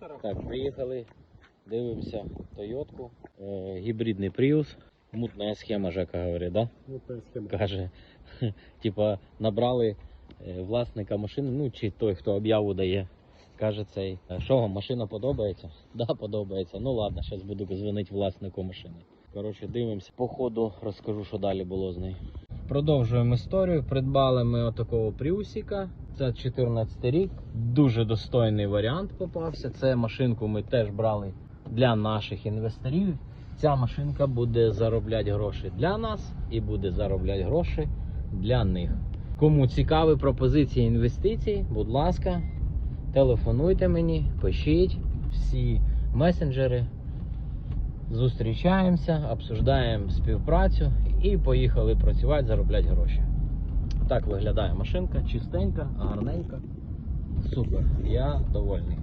Так, приїхали, дивимося Тойотку. Е, гібридний Prius. Мутна схема, Жека говорить, да? Мутная схема. Каже, типа набрали е, власника машини, ну чи той, хто об'яву дає. Каже цей, «Е, що вам машина подобається? Да, подобається. Ну ладно, зараз буду дзвонити власнику машини. Коротше, дивимося. По ходу розкажу, що далі було з нею. Продовжуємо історію. Придбали ми отакого пріусіка. Це 14 рік. Дуже достойний варіант попався. Це машинку ми теж брали для наших інвесторів. Ця машинка буде заробляти гроші для нас і буде заробляти гроші для них. Кому цікаві пропозиції інвестицій, будь ласка, телефонуйте мені, пишіть всі месенджери. Зустрічаємося, обсуждаємо співпрацю і поїхали працювати, заробляти гроші. Так виглядає машинка, чистенька, гарненька. Супер, я довольний.